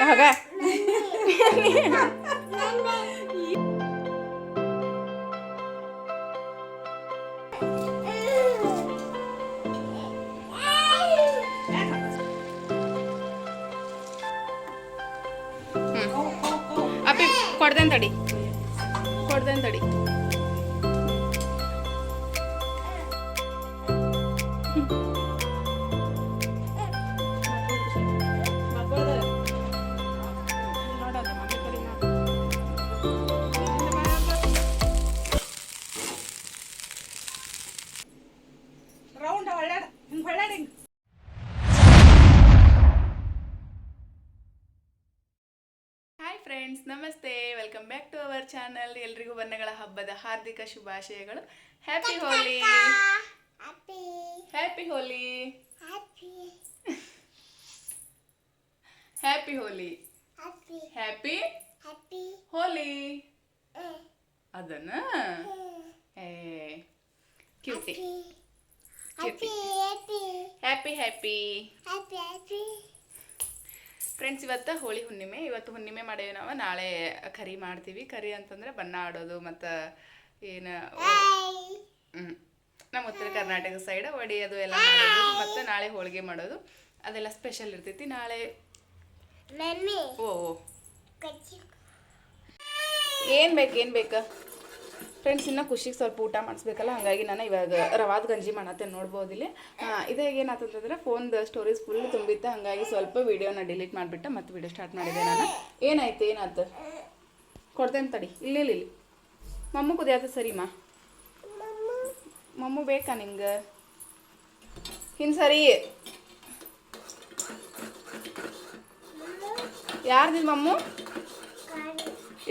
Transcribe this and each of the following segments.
ಹೋಗ ಅಪ್ಪಿ ಕೊಡ್ದೇನ್ ತಡಿ ಕೊಡ್ದೇನ್ ತಡಿ ರೌಂಡ್ ಚಾನಲ್ ಎಲ್ರಿಗೂ ಬಣ್ಣಗಳ ಹಬ್ಬದ ಹಾರ್ದಿಕ ಶುಭಾಶಯಗಳು. Happy Holi happy Holi happy Holi happy Holi ಅದನ್ನ? ಏ happy cutie happy happy friends ಇವತ್ತು ಹೋಳಿ ಹುಣ್ಣಿಮೆ. ಇವತ್ತು ಹುಣ್ಣಿಮೆ ಮಾಡೇವಿ ನಾವು. ನಾಳೆ ಕರಿ ಮಾಡ್ತೀವಿ. ಕರಿ ಅಂತಂದ್ರೆ ಬಣ್ಣ ಆಡೋದು ಮತ್ತು ಏನು. ನಮ್ಮ ಉತ್ತರ ಕರ್ನಾಟಕ ಸೈಡ್ ಒಡೆಯೋದು ಎಲ್ಲ ಮಾಡೋದು ಮತ್ತು ನಾಳೆ ಹೋಳಿಗೆ ಮಾಡೋದು. ಅದೆಲ್ಲ ಸ್ಪೆಷಲ್ ಇರ್ತೈತಿ. ನಾಳೆ ಓ ಓ. ಏನ್ ಬೇಕು ಏನು ಬೇಕಾ? ಫ್ರೆಂಡ್ಸ್ ಇನ್ನ ಖುಷಿಗೆ ಸ್ವಲ್ಪ ಊಟ ಮಾಡಿಸ್ಬೇಕಲ್ಲ, ಹಾಗಾಗಿ ನಾನು ಇವಾಗ ರವಾದ ಗಂಜಿ ಮಾಡತ್ತೆ ನೋಡ್ಬೋದು ಇಲ್ಲಿ. ಇದೇ ಏನಾಗ್ತಂತಂದ್ರೆ ಫೋನ್ದು ಸ್ಟೋರೇಜ್ ಫುಲ್ ತುಂಬಿತ್ತು, ಹಾಗಾಗಿ ಸ್ವಲ್ಪ ವಿಡಿಯೋನ ಡಿಲೀಟ್ ಮಾಡಿಬಿಟ್ಟು ಮತ್ತೆ ವಿಡಿಯೋ ಸ್ಟಾರ್ಟ್ ಮಾಡಿದೆ ನಾನು. ಏನಾಯ್ತು ಏನಾಯ್ತು ಕೊಡ್ತೇನೆ ತಡಿ. ಇಲ್ಲಿ ಇಲ್ಲಿ ಮಮ್ಮ ಕುದಿಯಾತ ಸರಿಮಾ ಮಮ್ಮು ಬೇಕಾ ನಿಂಗೆ? ಹಿಂಗೆ ಸರಿ. ಯಾರ್ದು ಮಮ್ಮು?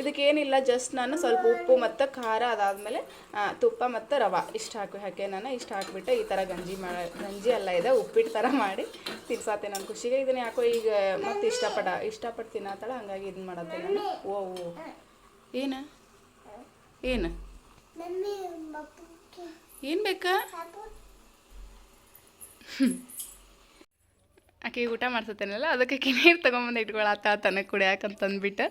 ಇದಕ್ಕೇನಿಲ್ಲ ಜಸ್ಟ್ ನಾನು ಸ್ವಲ್ಪ ಉಪ್ಪು ಮತ್ತು ಖಾರ ಅದಾದಮೇಲೆ ತುಪ್ಪ ಮತ್ತು ರವೆ ಇಷ್ಟು ಹಾಕಿ ಹಾಕಿ ನಾನು ಇಷ್ಟು ಹಾಕಿಬಿಟ್ಟು. ಈ ಥರ ಗಂಜಿ ಮಾಡ ಗಂಜಿ ಎಲ್ಲ ಇದೆ ಉಪ್ಪಿಟ್ಟು ಥರ ಮಾಡಿ ತಿನ್ಸಾತೆ ನಾನು ಖುಷಿಗೆ. ಇದನ್ನು ಯಾಕೋ ಈಗ ಮತ್ತೆ ಇಷ್ಟಪಡ ಇಷ್ಟಪಟ್ಟು ತಿನ್ನತ್ತಾಳ ಹಂಗಾಗಿ ಇದನ್ನ ಮಾಡತ್ತೆ ನಾನು. ಓ ಓ. ಏನು? ಏನು? ಏನು ಬೇಕಾ? ಆಕೆ ಊಟ ಮಾಡ್ಸತ್ತೇನಲ್ಲ, ಅದಕ್ಕೆ ನೀರು ತೊಗೊಂಬಂದು ಇಟ್ಕೊಳತ್ತ ತನಗೆ ಕುಡಿಯಾಕಂತಂದ್ಬಿಟ್ಟು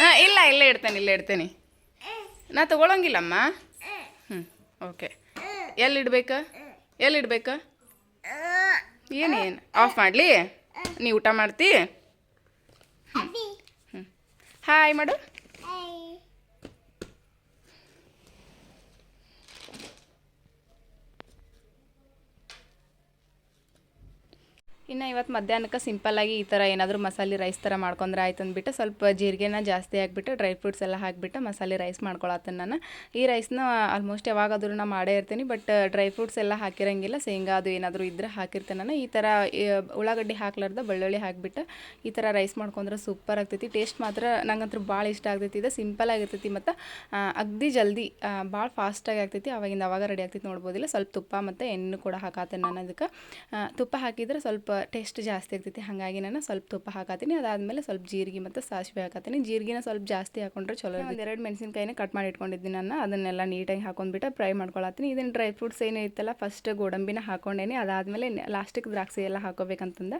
ಹಾಂ, ಇಲ್ಲ, ಇಲ್ಲೇ ಇಡ್ತೇನೆ ಇಲ್ಲೇ ಇಡ್ತೇನೆ. ನಾ ತಗೊಳಂಗಿಲ್ಲಮ್ಮ. ಹ್ಞೂ ಓಕೆ ಎಲ್ಲಿ ಇಡ್ಬೇಕಾ ಎಲ್ಲಿ ಇಡ್ಬೇಕಾ ಏನೇನು ಆಫ್ ಮಾಡಲಿ? ನೀ ಊಟ ಮಾಡ್ತಿ? ಹ್ಞೂ ಹಾಯ್ ಮಾಡು. ಇನ್ನು ಇವತ್ತು ಮಧ್ಯಾಹ್ನಕ್ಕೆ ಸಿಂಪಲ್ಲಾಗಿ ಈ ಥರ ಏನಾದರೂ ಮಸಾಲೆ ರೈಸ್ ಥರ ಮಾಡ್ಕೊಂಡ್ರೆ ಆಯ್ತು ಅಂದ್ಬಿಟ್ಟು ಸ್ವಲ್ಪ ಜೀರಿಗೆನ ಜಾಸ್ತಿ ಹಾಕ್ಬಿಟ್ಟು ಡ್ರೈ ಫ್ರೂಟ್ಸ್ ಎಲ್ಲ ಹಾಕ್ಬಿಟ್ಟು ಮಸಾಲೆ ರೈಸ್ ಮಾಡ್ಕೊಳತ್ತೆ ನಾನು. ಈ ರೈಸ್ನ ಆಲ್ಮೋಸ್ಟ್ ಯಾವಾಗಾದರೂ ನಾನು ಮಾಡೇ ಇರ್ತೀನಿ ಬಟ್ ಡ್ರೈ ಫ್ರೂಟ್ಸ್ ಎಲ್ಲ ಹಾಕಿರಂಗಿಲ್ಲ. ಶೇಂಗಾ ಅದು ಏನಾದರೂ ಇದ್ದರೆ ಹಾಕಿರ್ತೇನೆ ನಾನು. ಈ ಥರ ಉಳ್ಳಾಗಡ್ಡಿ ಹಾಕ್ಲಾರ್ದ ಬೆಳ್ಳುಳ್ಳಿ ಹಾಕ್ಬಿಟ್ಟು ಈ ಥರ ರೈಸ್ ಮಾಡ್ಕೊಂಡ್ರೆ ಸೂಪರ್ ಆಗ್ತೈತಿ. ಟೇಸ್ಟ್ ಮಾತ್ರ ನಂಗಂತೂ ಭಾಳ ಇಷ್ಟ ಆಗ್ತೈತಿ. ಇದು ಸಿಂಪಲ್ ಆಗಿರ್ತೈತಿ ಮತ್ತು ಅಗ್ದಿ ಜಲ್ದಿ ಭಾಳ ಫಾಸ್ಟಾಗಿ ಆಗ್ತೈತಿ. ಅವಾಗಿಂದ ಅವಾಗ ರೆಡಿ ಆಗ್ತೈತಿ ನೋಡ್ಬೋದಿಲ್ಲ. ಸ್ವಲ್ಪ ತುಪ್ಪ ಮತ್ತು ಎಣ್ಣೆ ಕೂಡ ಹಾಕತ್ತೆ ನಾನು ಅದಕ್ಕೆ ತುಪ್ಪ ಹಾಕಿದ್ರೆ ಸ್ವಲ್ಪ ಟೇಸ್ಟ್ ಜಾಸ್ತಿ ಆಗ್ತೈತಿ ಹಾಗಾಗಿ ನಾನು ಸ್ವಲ್ಪ ತುಪ್ಪ ಹಾಕತ್ತೀನಿ ಅದಾದಮೇಲೆ ಸ್ವಲ್ಪ ಜೀರಿಗೆ ಮತ್ತು ಸಾಸಿವೆ ಹಾಕತ್ತೀನಿ ಜೀರಿಗೆನ ಸ್ವಲ್ಪ ಜಾಸ್ತಿ ಹಾಕೊಂಡ್ರೆ ಚಲೋ ಒಂದು ಎರಡು ಮೆಣಸಿನ್ಕಾಯಿನ ಕಟ್ ಮಾಡಿ ಇಟ್ಕೊಂಡಿದ್ದೀನಿ ನಾನು. ಅದನ್ನೆಲ್ಲ ನೀಟಾಗಿ ಹಾಕೊಂಡ್ಬಿಟ್ಟು ಫ್ರೈ ಮಾಡ್ಕೊಳತ್ತೀನಿ. ಇದನ್ನು ಡ್ರೈ ಫ್ರೂಟ್ಸ್ ಏನೇ ಇತ್ತಲ್ಲ ಫಸ್ಟ್ ಗೋಡಂಬಿನ ಹಾಕೊಂಡೇನಿ. ಅದಾದಮೇಲೆ ಲಾಸ್ಟಿಗೆ ದ್ರಾಕ್ಷಿ ಎಲ್ಲ ಹಾಕೋಬೇಕಂತಂದ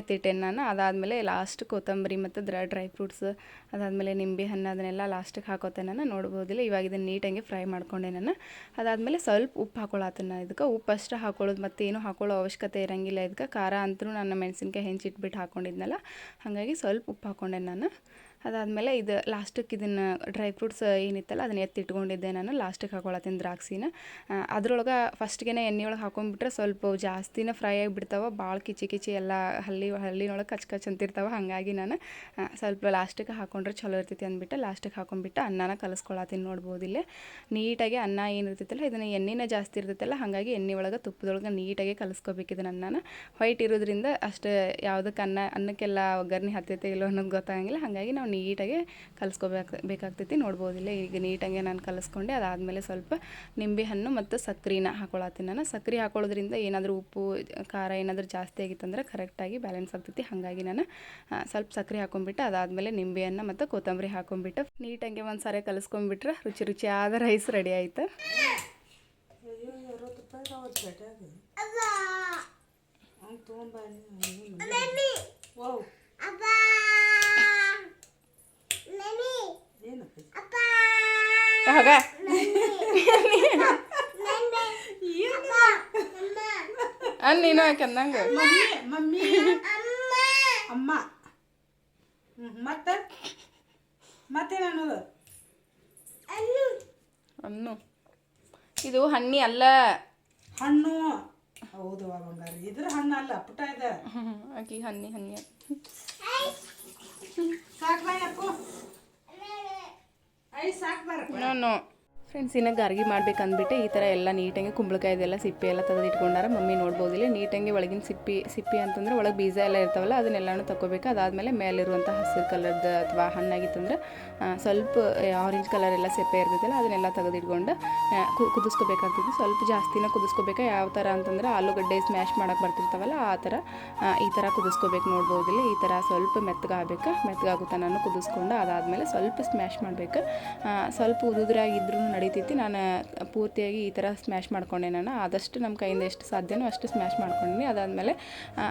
ಎತ್ತಿಟ್ಟೇನೆ ನಾನು. ಅದಾದಮೇಲೆ ಲಾಸ್ಟ್ ಕೊತ್ತಂಬರಿ ಮತ್ತು ದ್ರ ಡ್ರೈ ಫ್ರೂಟ್ಸ್ ಅದಾದಮೇಲೆ ನಿಂಬೆ ಹಣ್ಣು ಅದನ್ನೆಲ್ಲ ಲಾಸ್ಟಿಗೆ ಹಾಕೋತೆ ನಾನು. ನೋಡ್ಬೋದಿಲ್ಲ ಇವಾಗ ಇದನ್ನು ನೀಟಾಗಿ ಫ್ರೈ ಮಾಡ್ಕೊಂಡೆ ನಾನು. ಅದಾದಮೇಲೆ ಸ್ವಲ್ಪ ಉಪ್ಪು ಹಾಕೊಳತ್ತೀನಿ ನಾನು. ಇದಕ್ಕೆ ಉಪ್ಪು ಅಷ್ಟು ಹಾಕೊಳ್ಳೋದು ಮತ್ತೇನು ಏನು ಹಾಕೊಳ್ಳೋ ಅವಶ್ಯಕತೆ ಇರಂಗಿಲ್ಲ. ಇದಕ್ಕೆ ಖಾರ ಅಂತೂ ನಾನು ಮೆಣಸಿನ್ಕಾಯಿ ಹೆಂಚಿಟ್ಬಿಟ್ಟು ಹಾಕೊಂಡಿದ್ನಲ್ಲ ಹಾಗಾಗಿ ಸ್ವಲ್ಪ ಉಪ್ಪು ಹಾಕೊಂಡೆ ನಾನು. ಅದಾದಮೇಲೆ ಇದು ಲಾಸ್ಟಿಗೆ ಇದನ್ನು ಡ್ರೈ ಫ್ರೂಟ್ಸ್ ಏನಿತ್ತಲ್ಲ, ಅದನ್ನ ಎತ್ತಿಟ್ಕೊಂಡಿದ್ದೆ ನಾನು. ಲಾಸ್ಟಿಗೆ ಹಾಕೊಳತ್ತೀನಿ ದ್ರಾಕ್ಷಿನ. ಅದ್ರೊಳಗೆ ಫಸ್ಟ್ಗೆ ಎಣ್ಣೆ ಒಳಗೆ ಹಾಕೊಂಡ್ಬಿಟ್ರೆ ಸ್ವಲ್ಪ ಜಾಸ್ತಿನ ಫ್ರೈ ಆಗಿಬಿಡ್ತಾವೆ. ಭಾಳ ಕಿಚಿ ಕಿಚಿ ಎಲ್ಲ ಹಲ್ಲಿ, ಹಲ್ಲಿನೊಳಗೆ ಕಚ್ ಕಚ್ ಅಂತಿರ್ತಾವೆ. ಹಾಗಾಗಿ ನಾನು ಸ್ವಲ್ಪ ಲಾಸ್ಟಿಗೆ ಹಾಕೊಂಡ್ರೆ ಚಲೋ ಇರ್ತೈತಿ ಅಂದ್ಬಿಟ್ಟು ಲಾಸ್ಟಿಗೆ ಹಾಕೊಂಡ್ಬಿಟ್ಟು ಅನ್ನನ ಕಲಿಸ್ಕೊಳತ್ತೀನಿ ನೋಡ್ಬೋದು ಇಲ್ಲೇ. ನೀಟಾಗಿ ಅನ್ನ ಏನಿರ್ತೈತಲ್ಲ, ಇದನ್ನು ಎಣ್ಣೆನ ಜಾಸ್ತಿ ಇರ್ತೈತಲ್ಲ, ಹಾಗಾಗಿ ಎಣ್ಣೆ ಒಳಗೆ ತುಪ್ಪದೊಳಗೆ ನೀಟಾಗಿ ಕಲಿಸ್ಕೋಬೇಕು ಇದನ್ನು ಅನ್ನನ. ವೈಟ್ ಇರೋದ್ರಿಂದ ಅಷ್ಟು ಯಾವುದಕ್ಕೆ ಅನ್ನ, ಅನ್ನಕ್ಕೆಲ್ಲ ಒಗ್ಗರಣೆ ಹತ್ತೈತೆ ಇಲ್ಲೋ ಅನ್ನೋದು ಗೊತ್ತಾಗಂಗಿಲ್ಲ. ಹಾಗಾಗಿ ನಾವು ನೀಟಾಗಿ ಕಲಿಸ್ಕೋಬೇಕು ಬೇಕಾಗ್ತೈತಿ. ನೋಡ್ಬೋದಿಲ್ಲ. ಈಗ ನೀಟಾಗಿ ನಾನು ಕಲಿಸ್ಕೊಂಡೆ ಅದಾದಮೇಲೆ ಸ್ವಲ್ಪ ನಿಂಬೆ ಹಣ್ಣು ಮತ್ತು ಸಕ್ಕರೆನ ಹಾಕೊಳತ್ತೀನಿ ನಾನು. ಸಕ್ಕರೆ ಹಾಕೊಳ್ಳೋದ್ರಿಂದ ಏನಾದರೂ ಉಪ್ಪು ಖಾರ ಏನಾದರೂ ಜಾಸ್ತಿ ಆಗಿತ್ತಂದ್ರೆ ಕರೆಕ್ಟಾಗಿ ಬ್ಯಾಲೆನ್ಸ್ ಆಗ್ತೈತಿ. ಹಾಗಾಗಿ ನಾನು ಸ್ವಲ್ಪ ಸಕ್ಕರೆ ಹಾಕೊಂಡ್ಬಿಟ್ಟು ಅದಾದಮೇಲೆ ನಿಂಬೆಹಣ್ಣು ಮತ್ತು ಕೊತ್ತಂಬರಿ ಹಾಕೊಂಬಿಟ್ಟು ನೀಟಂಗೆ ಒಂದು ಸಾರಿ ಕಲಿಸ್ಕೊಂಡ್ಬಿಟ್ರೆ ರುಚಿ ರುಚಿಯಾದ ರೈಸ್ ರೆಡಿ ಆಯ್ತು. ತೊಗೊಂಬ ಆಗ ಅನ್ ನೀನು ಯಾಕಂದಂಗ ಮಮ್ಮಿ ಅಮ್ಮ ಮತ್ತ ಮತ್ತೇನು ಅನ್ನೋದು ಹಣ್ಣು ಇದು ಹಣ್ಣಿ ಅಲ್ಲ. ಹಣ್ಣು. ಹೌದು ಬಂಗಾರಿ. ಇದ್ರ ಹಣ್ಣು ಅಲ್ಲ ಪುಟ ಇದೆ. ಆಕಿ ಹಣ್ಣಿ ಹಣ್ಣಿ. ಸಾಕು ಬಾಯ್ ಅಕ್ಕು ಐ ಸಾಕು ಬಾರ ನೋ ನೋ ಫ್ರೆಂಡ್ಸ್ ಇನ್ನು ಗಾರ್ಗಿ ಮಾಡ್ಬೇಕಂದ್ಬಿಟ್ಟು ಈ ಥರ ಎಲ್ಲ ನೀಟಾಗಿ ಕುಂಬಳಕಾಯ್ದೆಲ್ಲ ಸಿಪ್ಪೆ ಎಲ್ಲ ತೆಗೆದು ಇಟ್ಕೊಂಡಾರ ಮಮ್ಮಿ ನೋಡ್ಬೋದಿಲ್ಲ ನೀಟಾಗಿ ಒಳಗಿನ ಸಿಪ್ಪಿ ಸಿಪ್ಪಿ ಅಂತಂದ್ರೆ ಒಳಗೆ ಬೀಜ ಎಲ್ಲ ಇರ್ತಾವಲ್ಲ ಅದನ್ನೆಲ್ಲನೂ ತಗೋಬೇಕು ಅದಾದಮೇಲೆ ಮೇಲಿರುವಂಥ ಹಸಿರು ಕಲರ್ದು ಅಥವಾ ಹಣ್ಣಾಗಿತ್ತಂದ್ರೆ ಸ್ವಲ್ಪ ಆರೆಂಜ್ ಕಲರ್ ಎಲ್ಲ ಸಿಪ್ಪೆ ಇರ್ತೈತಲ್ಲ ಅದನ್ನೆಲ್ಲ ತೆಗೆದು ಇಟ್ಕೊಂಡು ಆ, ಕುದಿಸ್ಕೋಬೇಕಾಗ್ತೈತಿ ಸ್ವಲ್ಪ ಜಾಸ್ತಿನ ಕುದಿಸ್ಕೋಬೇಕು? ಯಾವ ಥರ ಅಂತಂದ್ರೆ ಆಲೂಗಡ್ಡೆ ಸ್ಮ್ಯಾಶ್ ಮಾಡೋಕೆ ಬರ್ತಿರ್ತಾವಲ್ಲ ಆ ಥರ ಈ ಥರ ಕುದಿಸ್ಕೋಬೇಕು ನೋಡ್ಬೋದಿಲ್ಲ ಈ ಥರ ಸ್ವಲ್ಪ ಮೆತ್ತಗಾಗಬೇಕು? ಮೆತ್ತಗಾಗುತ್ತ ನಾನು ಕುದಿಸ್ಕೊಂಡು ಅದಾದಮೇಲೆ ಸ್ವಲ್ಪ ಸ್ಮ್ಯಾಶ್ ಮಾಡಬೇಕು. ಸ್ವಲ್ಪ ಉದುದ್ರಾಗಿದ್ರೂ ನಡೀತೈತಿ ನಾನು ಪೂರ್ತಿಯಾಗಿ ಈ ಥರ ಸ್ಮ್ಯಾಶ್ ಮಾಡ್ಕೊಂಡೆ ನಾನು. ಆದಷ್ಟು ನಮ್ಮ ಕೈಯಿಂದ ಎಷ್ಟು ಸಾಧ್ಯನೋ ಅಷ್ಟು ಸ್ಮ್ಯಾಶ್ ಮಾಡ್ಕೊಂಡಿನಿ. ಅದಾದಮೇಲೆ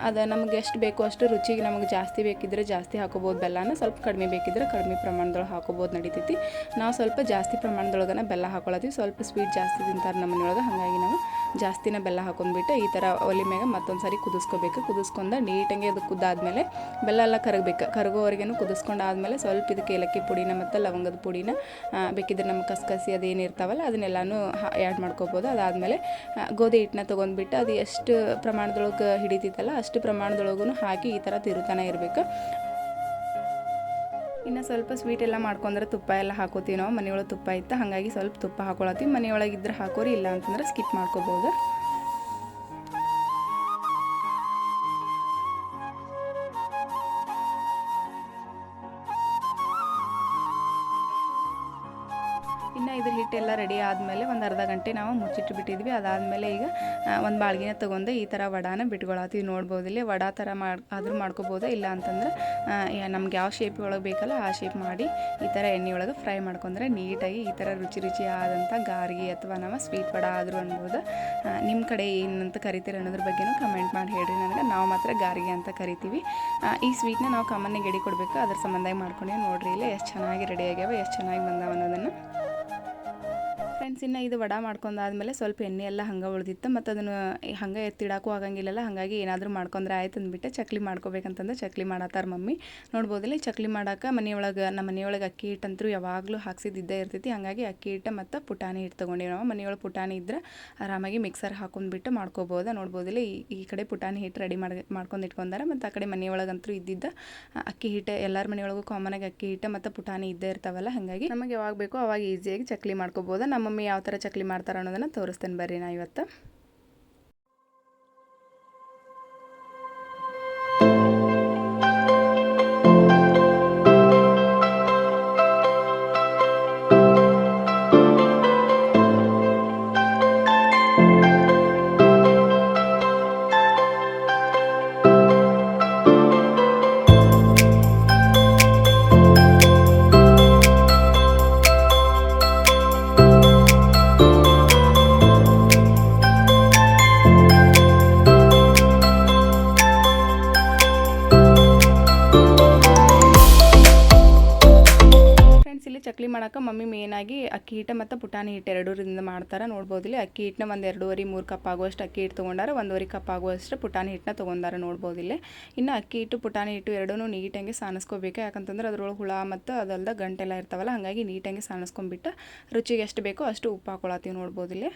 ಅದು ನಮ್ಗೆ ಎಷ್ಟು ಬೇಕು ಅಷ್ಟು ರುಚಿಗೆ ನಮಗೆ ಜಾಸ್ತಿ ಬೇಕಿದ್ರೆ ಜಾಸ್ತಿ ಹಾಕೋಬೋದು. ಬೆಲ್ಲನ ಸ್ವಲ್ಪ ಕಡಿಮೆ ಬೇಕಿದ್ರೆ ಕಡಿಮೆ ಪ್ರಮಾಣದೊಳಗೆ ಹಾಕೋಬೋದು ನಡೀತೈತಿ ನಾವು ಸ್ವಲ್ಪ ಜಾಸ್ತಿ ಪ್ರಮಾಣದೊಳಗನ ಬೆಲ್ಲ ಹಾಕೊಳತ್ತೀವಿ. ಸ್ವಲ್ಪ ಸ್ವೀಟ್ ಜಾಸ್ತಿ ತಿಂತಾರೆ ನಮ್ಮ ಮನೆಯೊಳಗೆ. ಹಾಗಾಗಿ ನಾವು ಜಾಸ್ತಿನ ಬೆಲ್ಲ ಹಾಕೊಂಡ್ಬಿಟ್ಟು ಈ ಥರ ಒಲೆ ಮ್ಯಾಗ ಮತ್ತೊಂದು ಸಾರಿ ಕುದಿಸ್ಕೋಬೇಕು. ಕುದಿಸ್ಕೊಂಡು ನೀಟಾಗಿ ಅದು ಕುದ್ದಾದ್ಮೇಲೆ ಬೆಲ್ಲ ಎಲ್ಲ ಕರಗಬೇಕು. ಕರಗೋವರೆಗೂ ಕುದಿಸ್ಕೊಂಡು ಆದಮೇಲೆ ಸ್ವಲ್ಪ ಇದಕ್ಕೆ ಏಲಕ್ಕಿ ಪುಡಿನ ಮತ್ತು ಲವಂಗದ ಪುಡಿನ ಬೇಕಿದ್ರೆ ನಮ್ಮ ಕಸಕಸಿ ಅದೇನು ಇರ್ತಾವಲ್ಲ ಅದನ್ನೆಲ್ಲನೂ ಆ್ಯಡ್ ಮಾಡ್ಕೋಬೋದು. ಅದಾದಮೇಲೆ ಗೋಧಿ ಹಿಟ್ಟನ್ನ ತೊಗೊಂಡ್ಬಿಟ್ಟು ಅದು ಎಷ್ಟು ಪ್ರಮಾಣದೊಳಗೆ ಹಿಡಿತೈತಲ್ಲ ಅಷ್ಟು ಪ್ರಮಾಣದೊಳಗೂ ಹಾಕಿ ಈ ಥರ ತಿರುತಾನೆ ಇರಬೇಕು. ಇನ್ನು ಸ್ವಲ್ಪ ಸ್ವೀಟ್ ಎಲ್ಲ ಮಾಡ್ಕೊಂಡ್ರೆ ತುಪ್ಪ ಎಲ್ಲ ಹಾಕೋತೀವಿ ನಾವು. ಮನೆಯೊಳಗೆ ತುಪ್ಪ ಇತ್ತು, ಹಾಗಾಗಿ ಸ್ವಲ್ಪ ತುಪ್ಪ ಹಾಕೊಳತ್ತೀವಿ. ಮನೆಯೊಳಗೆ ಇದ್ರೆ ಹಾಕೋರಿ, ಇಲ್ಲ ಅಂತಂದ್ರೆ ಸ್ಕಿಪ್ ಮಾಡ್ಕೋಬೋದು. ಗಂಟೆ ನಾವು ಮುಚ್ಚಿಟ್ಟು ಬಿಟ್ಟಿದ್ವಿ ಅದಾದಮೇಲೆ ಈಗ ಒಂದು ಬಾಳ್ಗಿನ ತೊಗೊಂಡು ಈ ಥರ ವಡಾನ ಬಿಟ್ಕೊಳತ್ತೀವಿ. ನೋಡ್ಬೋದು ಇಲ್ಲಿ ವಡಾ ಥರ ಮಾಡಿ, ಆದರೂ ಮಾಡ್ಕೋಬೋದು ಇಲ್ಲ ಅಂತಂದ್ರೆ ನಮ್ಗೆ ಯಾವ ಶೇಪ್ ಒಳಗೆ ಬೇಕಲ್ಲ ಆ ಶೇಪ್ ಮಾಡಿ ಈ ಥರ ಎಣ್ಣೆ ಒಳಗೆ ಫ್ರೈ ಮಾಡ್ಕೊಂಡ್ರೆ ನೀಟಾಗಿ ಈ ಥರ ರುಚಿ ರುಚಿ ಆದಂಥ ಗಾರ್ಗಿ ಅಥವಾ ನಾವು ಸ್ವೀಟ್ ವಡ ಆದರೂ ಅನ್ಬೋದು. ನಿಮ್ಮ ಕಡೆ ಏನಂತ ಕರಿತೀರ ಅನ್ನೋದ್ರ ಬಗ್ಗೆನೂ ಕಮೆಂಟ್ ಮಾಡಿ ಹೇಳ್ರಿ. ನನಗೆ ನಾವು ಮಾತ್ರ ಗಾರ್ಗಿ ಅಂತ ಕರಿತೀವಿ. ಈ ಸ್ವೀಟ್ನ ನಾವು ಕಾಮನ್ನಾಗಿ ಎಡಿ ಕೊಡಬೇಕು? ಅದ್ರ ಸಂಬಂಧ ಮಾಡ್ಕೊಂಡೇವೆ ನೋಡ್ರಿ. ಇಲ್ಲ ಎಷ್ಟು ಚೆನ್ನಾಗಿ ರೆಡಿ ಆಗ್ಯಾವ, ಎಷ್ಟು ಚೆನ್ನಾಗಿ ಬಂದಾವ ಅನ್ನೋದನ್ನು. ಫ್ರೆಂಡ್ಸ್ ಇನ್ನು ಇದು ವಡ ಮಾಡ್ಕೊಂಡಾದ್ಮೇಲೆ ಸ್ವಲ್ಪ ಎಣ್ಣೆ ಎಲ್ಲ ಹಂಗೆ ಉಳಿದಿತ್ತು ಮತ್ತು ಅದನ್ನು ಹಂಗೆ ಎತ್ತಿಡಾಕೂ ಆಗಂಗಿಲ್ಲಲ್ಲ, ಹಾಗಾಗಿ ಏನಾದರೂ ಮಾಡ್ಕೊಂಡ್ರೆ ಆಯ್ತು ಅಂದ್ಬಿಟ್ಟು ಚಕ್ಲಿ ಮಾಡ್ಕೋಬೇಕಂತಂದ್ರೆ ಚಕ್ಲಿ ಮಾಡತ್ತಾರ ಮಮ್ಮಿ. ನೋಡ್ಬೋದಿಲ್ಲ ಚಕ್ಲಿ ಮಾಡಕ್ಕೆ ಮನೆಯೊಳಗೆ, ನಮ್ಮ ಮನೆಯೊಳಗೆ ಅಕ್ಕಿ ಹಿಟ್ಟಂತೂ ಯಾವಾಗಲೂ ಹಾಕ್ಸಿದ್ದಿದ್ದೇ ಇರ್ತೈತಿ, ಹಾಗಾಗಿ ಅಕ್ಕಿ ಹಿಟ್ಟು ಮತ್ತು ಪುಟಾಣಿ ಹಿಟ್ಟು ತೊಗೊಂಡಿವಿ ನಾವು. ಮನೆಯೊಳಗೆ ಪುಟಾಣಿ ಇದ್ರೆ ಆರಾಮಾಗಿ ಮಿಕ್ಸರ್ ಹಾಕೊಂಡ್ಬಿಟ್ಟು ಮಾಡ್ಕೋಬೋದು. ನೋಡ್ಬೋದಿಲ್ಲ ಈ ಈ ಕಡೆ ಪುಟಾಣಿ ಹಿಟ್ಟು ರೆಡಿ ಮಾಡಿ, ಮಾಡ್ಕೊಂಡು ಇಟ್ಕೊಂಡಾರ ಮತ್ತು ಆ ಕಡೆ ಮನೆಯೊಳಗಂತೂ ಇದ್ದಿದ್ದ ಅಕ್ಕಿ ಹಿಟ್ಟು, ಎಲ್ಲರ ಮನೆಯೊಳಗೂ ಕಾಮನಾಗಿ ಅಕ್ಕಿ ಹಿಟ್ಟು ಮತ್ತು ಪುಟಾಣಿ ಇದ್ದೇ ಇರ್ತಾವಲ್ಲ, ಹಾಗಾಗಿ ನಮಗೆ ಯಾವಾಗ ಬೇಕೋ ಅವಾಗ ಈಸಿಯಾಗಿ ಚಕ್ಲಿ ಮಾಡ್ಕೋಬೋದು. ನಮ್ಮ ಮಮ್ಮಿ ಯಾವ ಥರ ಚಕ್ಲಿ ಮಾಡ್ತಾರೆ ಅನ್ನೋದನ್ನು ತೋರಿಸ್ತೇನೆ ಬರ್ರಿ ನಾ ಇವತ್ತು. ಅಕ್ಕಿ ಹಿಟ್ಟು ಮತ್ತು ಪುಟಾಣಿ ಹಿಟ್ಟು ಎರಡೂರಿಂದ ಮಾಡ್ತಾರೆ. ನೋಡ್ಬೋದು ಇಲ್ಲಿ ಅಕ್ಕಿ ಹಿಟ್ಟನ್ನ ಒಂದು ಎರಡೂವರೆ, ಮೂರು ಕಪ್ ಆಗುವಷ್ಟು ಅಕ್ಕಿ ಹಿಟ್ಟು ತೊಗೊಂಡಾರ, ಒಂದೂವರೆ ಕಪ್ ಆಗುವಷ್ಟು ಪುಟಾಣಿ ಹಿಟ್ಟನ್ನ ತೊಗೊಂಡಾರ ನೋಡ್ಬೋದು ಇಲ್ಲಿ ಇನ್ನು ಅಕ್ಕಿ ಹಿಟ್ಟು, ಪುಟಾಣಿ ಹಿಟ್ಟು ಎರಡೂ ನೀಟಾಗಿ ಸಾಣಿಸ್ಕೋಬೇಕು ಯಾಕಂತಂದ್ರೆ ಅದ್ರೊಳಗೆ ಹುಳ ಮತ್ತು ಅದಲ್ದ ಗಂಟೆಲ್ಲ ಇರ್ತಾವಲ್ಲ, ಹಾಗಾಗಿ ನೀಟಾಗಿ ಸಾಣಿಸ್ಕೊಂಡ್ಬಿಟ್ಟು ರುಚಿಗೆ ಎಷ್ಟು ಬೇಕೋ ಅಷ್ಟು ಉಪ್ಪು ಹಾಕೊಳತ್ತೀವಿ ನೋಡ್ಬೋದು ಇಲ್ಲಿ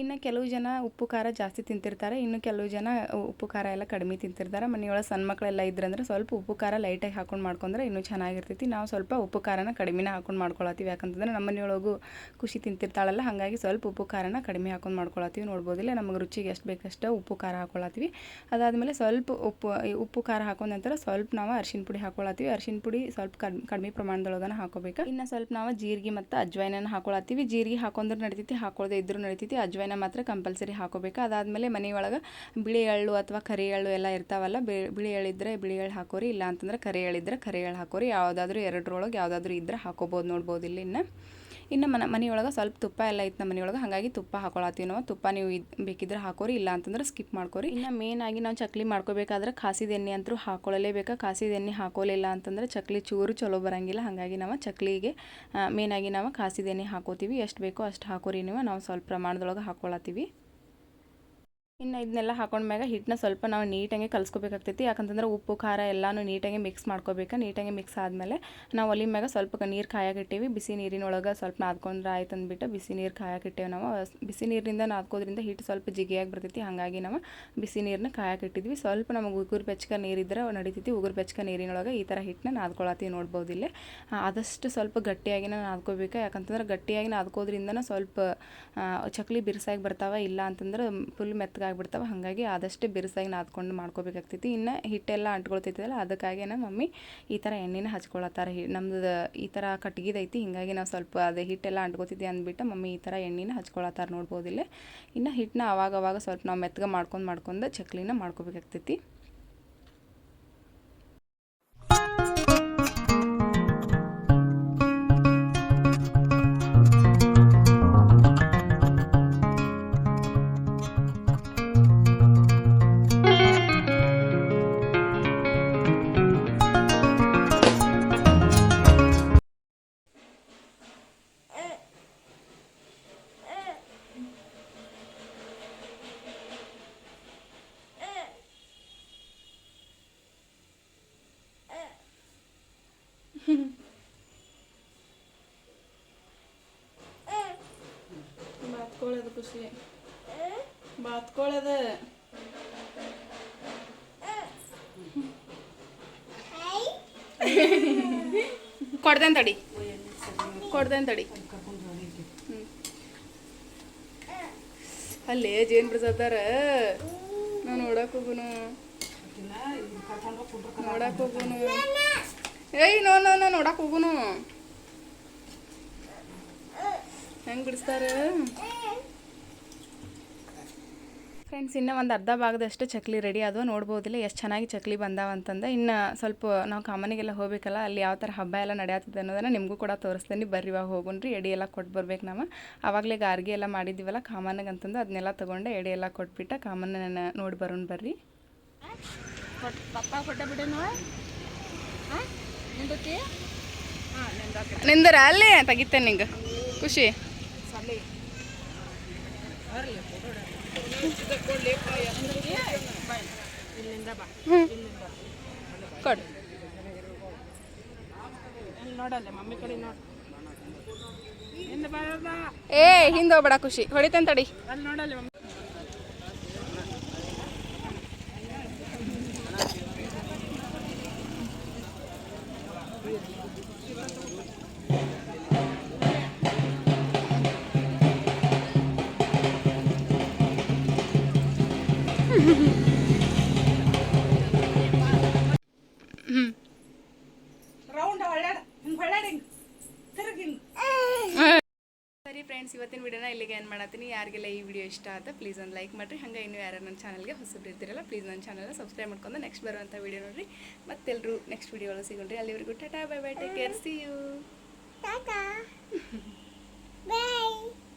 ಇನ್ನು ಕೆಲವು ಜನ ಉಪ್ಪು, ಖಾರ ಜಾಸ್ತಿ ತಿಂತಿರ್ತಾರೆ. ಇನ್ನು ಕೆಲವು ಜನ ಉಪ್ಪು, ಖಾರ ಎಲ್ಲ ಕಡಿಮೆ ತಿಂತಿರ್ತಾರೆ. ಮನೆಯೊಳಗೆ ಸಣ್ಣ ಮಕ್ಕಳೆಲ್ಲ ಇದ್ರಂದ್ರೆ ಸ್ವಲ್ಪ ಉಪ್ಪು, ಖಾರ ಲೈಟಾಗಿ ಹಾಕೊಂಡು ಮಾಡ್ಕೊಂಡ್ರೆ ಇನ್ನೂ ಚೆನ್ನಾಗಿರ್ತೈತಿ. ನಾವು ಸ್ವಲ್ಪ ಉಪ್ಪು, ಖಾರನ ಕಡಿಮೆನೇ ಹಾಕೊಂಡು ಮಾಡ್ಕೊಳತ್ತೀವಿ. ಯಾಕಂತಂದ್ರೆ ನಮ್ಮ ಮನೆಯೊಳಗೂ ಖುಷಿ ತಿಂತಿರ್ತಾಳಲ್ಲ. ಹಾಗಾಗಿ ಸ್ವಲ್ಪ ಉಪ್ಪು, ಖಾರನ ಕಡಿಮೆ ಹಾಕೊಂಡು ಮಾಡ್ಕೊಳತ್ತೀವಿ ನೋಡ್ಬೋದಿಲ್ಲ ನಮಗೆ ರುಚಿಗೆ ಎಷ್ಟು ಬೇಕಷ್ಟು ಉಪ್ಪು, ಖಾರ ಹಾಕೊಳತ್ತೀವಿ. ಅದಾದಮೇಲೆ ಸ್ವಲ್ಪ ಉಪ್ಪು ಉಪ್ಪು, ಖಾರ ಹಾಕೊಂಡ ನಂತರ ಸ್ವಲ್ಪ ನಾವು ಅರಿಶಿನ ಪುಡಿ ಹಾಕೊಳತ್ತೀವಿ. ಅರಿಶಿನ ಪುಡಿ ಸ್ವಲ್ಪ ಕಡಿಮೆ ಪ್ರಮಾಣದೊಳಗನ ಹಾಕೋಬೇಕು. ಇನ್ನು ಸ್ವಲ್ಪ ನಾವು ಜೀರಿಗೆ ಮತ್ತು ಅಜ್ವಾಯ್ನ ಹಾಕೊಳತ್ತೀವಿ. ಜೀರಿಗೆ ಹಾಕೊಂಡ್ರೆ ನಡಿತೈತಿ ಹಾಕೊಳ್ಳದೆ ಇದ್ರೂ ನಡಿತೈತಿ. ಅಜ್ವಾಯಿನ ಮಾತ್ರ ಕಂಪಲ್ಸರಿ ಹಾಕೋಬೇಕು. ಅದಾದಮೇಲೆ ಮನೆಯೊಳಗೆ ಬಿಳಿ ಎಳ್ಳು ಅಥವಾ ಕರಿ ಎಳ್ಳು ಎಲ್ಲ ಇರ್ತಾವಲ್ಲ ಬಿಳಿ ಎಳ್ಳಿದ್ರೆ ಬಿಳಿ ಎಳ್ಳು ಹಾಕೋರಿ ಇಲ್ಲ ಅಂತಂದ್ರೆ ಕರಿ ಎಳ್ಳಿದ್ರೆ ಕರಿ ಎಳ್ಳು ಹಾಕೋರಿ. ಯಾವುದಾದ್ರೂ ಎರಡರೊಳಗೆ ಯಾವುದಾದ್ರೂ ಇದ್ರೆ ಹಾಕೋಬೋದು ನೋಡ್ಬೋದು ಇಲ್ಲಿ ಇನ್ನು ಮನ ಮನೆ ಮನೆಯೊಳಗೆ ಸ್ವಲ್ಪ ತುಪ್ಪ ಎಲ್ಲ ಇತ್ತು ನಮ್ಮ ಮನೆಯೊಳಗೆ, ಹಾಗಾಗಿ ತುಪ್ಪ ಹಾಕೊಳತ್ತೀವಿ ನಾವು. ತುಪ್ಪ ನೀವು ಇದು ಬೇಕಿದ್ರೆ ಹಾಕೋರಿ, ಇಲ್ಲ ಅಂತಂದ್ರೆ ಸ್ಕಿಪ್ ಮಾಡ್ಕೋರಿ. ಇನ್ನು ಮೇನ್ ಆಗಿ ನಾವು ಚಕ್ಲಿ ಮಾಡ್ಕೋಬೇಕಾದ್ರೆ ಖಾಸಿದ ಎಣ್ಣೆ ಅಂತೂ ಹಾಕೊಳ್ಳಲೇಬೇಕಾ? ಖಾಸಿದ ಎಣ್ಣೆ ಹಾಕೋಲಿಲ್ಲ ಅಂತಂದ್ರೆ ಚಕ್ಲಿ ಚೂರು ಚಲೋ ಬರಂಗಿಲ್ಲ. ಹಾಗಾಗಿ ನಾವು ಚಕ್ಲಿಗೆ ಮೇನಾಗಿ ನಾವು ಖಾಸಿದ ಎಣ್ಣೆ ಹಾಕೋತೀವಿ. ಎಷ್ಟು ಬೇಕೋ ಅಷ್ಟು ಹಾಕೋರಿ ನೀವು. ನಾವು ಸ್ವಲ್ಪ ಪ್ರಮಾಣದೊಳಗೆ ಹಾಕೊಳತ್ತೀವಿ. ಇನ್ನು ಇದನ್ನೆಲ್ಲ ಹಾಕೊಂಡ್ಮ್ಯಾಗ ಹಿಟ್ಟನ್ನ ಸ್ವಲ್ಪ ನಾವು ನೀಟಾಗಿ ಕಲ್ಸ್ಕೊಬೇಕಾಗ್ತೈತಿ. ಯಾಕಂತಂದ್ರೆ ಉಪ್ಪು, ಖಾರ ಎಲ್ಲನೂ ನೀಟಾಗಿ ಮಿಕ್ಸ್ ಮಾಡ್ಕೋಬೇಕು. ನೀಟಾಗಿ ಮಿಕ್ಸ್ ಆದಮೇಲೆ ನಾವು ಒಲಿ ಮ್ಯಾಗ ಸ್ವಲ್ಪ ನೀರು ಕಾಯಾಕಿಟ್ಟಿವಿ ಬಿಸಿ ನೀರಿನೊಳಗೆ ಸ್ವಲ್ಪ ನಾದ್ಕೊಂಡ್ರೆ ಆಯ್ತು ಅಂದ್ಬಿಟ್ಟು ಬಿಸಿ ನೀರು ಕಾಯಾಕಿಟ್ಟೇವೆ ನಾವು. ಬಿಸಿ ನೀರಿನಿಂದ ನಾದ್ಕೋದ್ರಿಂದ ಹಿಟ್ಟು ಸ್ವಲ್ಪ ಜಿಗಿಯಾಗಿ ಬರ್ತೈತಿ. ಹಾಗಾಗಿ ನಾವು ಬಿಸಿ ನೀರನ್ನ ಕಾಯಾಕಿಟ್ಟಿದ್ವಿ ಸ್ವಲ್ಪ ನಮಗೆ ಉಗುರು ಬೆಚ್ಚಕ ನೀರಿದ್ರೆ ನಡಿತೈತಿ. ಉಗುರು ಬೆಚ್ಚಕ ನೀರಿನೊಳಗೆ ಈ ಥರ ಹಿಟ್ಟನ್ನ ನಾದ್ಕೊಳತ್ತೀವಿ ನೋಡ್ಬೋದು ಇಲ್ಲಿ ಆದಷ್ಟು ಸ್ವಲ್ಪ ಗಟ್ಟಿಯಾಗಿನ ನಾದ್ಕೋಬೇಕು. ಯಾಕಂತಂದ್ರೆ ಗಟ್ಟಿಯಾಗಿ ನಾದ್ಕೋದ್ರಿಂದ ಸ್ವಲ್ಪ ಚಕ್ಲಿ ಬಿರ್ಸಾಗಿ ಬರ್ತಾವ. ಇಲ್ಲ ಅಂತಂದ್ರೆ ಫುಲ್ ಮೆತ್ತಗಾಗ್ಬಿಡ್ತಾವೆ ಹಾಗಾಗಿ ಆದಷ್ಟು ಬಿರುಸಾಗಿ ನಾದ್ಕೊಂಡು ಮಾಡ್ಕೋಬೇಕಾಗ್ತೈತಿ. ಇನ್ನು ಹಿಟ್ಟೆಲ್ಲ ಅಂಟ್ಕೊಳ್ತೈತಲ್ಲ, ಅದಕ್ಕಾಗಿ ನಮ್ಮ ಮಮ್ಮಿ ಈ ಥರ ಎಣ್ಣೆನ ಹಚ್ಕೊಳತ್ತಾರ. ಹಿ, ನಮ್ದು ಈ ಥರ ಕಟ್ಗಿದೈತಿ ಹಿಂಗಾಗಿ ನಾವು ಸ್ವಲ್ಪ ಅದೇ ಹಿಟ್ಟೆಲ್ಲ ಅಂಟ್ಕೋತಿದ್ದೆ ಅಂದ್ಬಿಟ್ಟು ಮಮ್ಮಿ ಈ ಥರ ಎಣ್ಣೆನ ಹಚ್ಕೊಳತ್ತಾರ ನೋಡ್ಬೋದಿಲ್ಲ. ಇನ್ನು ಹಿಟ್ಟನ್ನ ಅವಾಗ ಅವಾಗ ಸ್ವಲ್ಪ ನಾವು ಮೆತ್ತಗೆ ಮಾಡ್ಕೊಂಡು ಮಾಡ್ಕೊಂಡು ಚಕ್ಲಿನ ಮಾಡ್ಕೋಬೇಕಾಗ್ತೈತಿ. ಬಾತ್ಕೊಳ್ಳೋದು ಖುಷಿ. ಬಾತ್ಕೊಳ್ಳೋದು ಕೊಡ್ದೇನ್ ತಡಿ. ಕೊಡ್ದೇನ್ ತಡಿ. ಅಲ್ಲೇ ಜೇನ್ ಬಿಡ್ಸತ್ತಾರ ನಾವು ನೋಡಕ್ ಹೋಗುನು. ನೋಡಕ್ ಹೋಗುನು. ಏಯ್ ನೋ ನೋ ನೋ ನೋಡಕ್ ಹೋಗುನು ಹೆಂಗ್ ಬಿಡಿಸ್ತಾರ? ಫ್ರೆಂಡ್ಸ್ ಇನ್ನೂ ಒಂದು ಅರ್ಧ ಭಾಗದಷ್ಟು ಚಕ್ಲಿ ರೆಡಿ ಆದವು. ನೋಡ್ಬೋದಿಲ್ಲ ಎಷ್ಟು ಚೆನ್ನಾಗಿ ಚಕ್ಲಿ ಬಂದಾವ ಅಂತಂದು. ಇನ್ನು ಸ್ವಲ್ಪ ನಾವು ಕಾಮನಿಗೆಲ್ಲ ಹೋಗ್ಬೇಕಲ್ಲ ಅಲ್ಲಿ ಯಾವ ಥರ ಹಬ್ಬ ಎಲ್ಲ ನಡೆಯತ್ತದೆ ಅನ್ನೋದನ್ನ ನಿಮಗೂ ಕೂಡ ತೋರಿಸ್ತೀನಿ. ಬರ್ರಿ ಇವಾಗ ಹೋಗುಣ್ರಿ ಎಡೆ ಎಲ್ಲ ಕೊಟ್ಟು ಬರ್ಬೇಕು ನಾವು. ಆವಾಗಲೇ ಗಾರ್ಗೆ ಎಲ್ಲ ಮಾಡಿದ್ದೀವಲ್ಲ ಕಾಮನಿಗೆ ಅಂತಂದು ಅದನ್ನೆಲ್ಲ ತೊಗೊಂಡೆ ಎಡೆ ಎಲ್ಲ ಕೊಟ್ಬಿಟ್ಟು ಕಾಮನ್ನ ನೋಡಿ ಬರೋಣ ಬರ್ರಿ. ಪಪ್ಪ ಕೊಟ್ಟ ಬಿಡೋಣ ನಿಂದರ? ಅಲ್ಲೇ ತೆಗಿತೇನೆ ನಿಂಗೆ. ಖುಷಿ. ಕೊಡು. ಏ ಹಿಂದೆ ಹೋಗ್ಬೇಡ ಖುಷಿ. ಹೊಡಿತೇನೆ ತಡಿ. ಫ್ರೆಂಡ್ಸ್, ಇವತ್ತಿನ ವಿಡಿಯೋನ ಇಲ್ಲಿಗೆ ಏನು ಮಾಡತ್ತೀನಿ. ಯಾರಿಗೆಲ್ಲ ಈ ವಿಡಿಯೋ ಇಷ್ಟ ಆತ ಪ್ಲೀಸ್ ಒಂದು ಲೈಕ್ ಮಾಡಿರಿ. ಹಂಗೆ ಇನ್ನೂ ಯಾರು ನನ್ನ ಚಾನಲ್ಗೆ ಹೊಸಬ್ರು ಇರ್ತಿರಲ್ಲ ಪ್ಲೀಸ್ ನನ್ನ ಚಾನಲ್ನ ಸಬ್ಸ್ಕ್ರೈಬ್ ಮಾಡ್ಕೊಂಡು ನೆಕ್ಸ್ಟ್ ಬರುವಂಥ ವಿಡಿಯೋ ಮತ್ತೆ ಎಲ್ಲರೂ ನೆಕ್ಸ್ಟ್ ವಿಡಿಯೋ ಸಿಗೋಣ್ರಿ. ಅಲ್ಲಿವರೆಗೂ tata bye bye take care see you tata. Bye.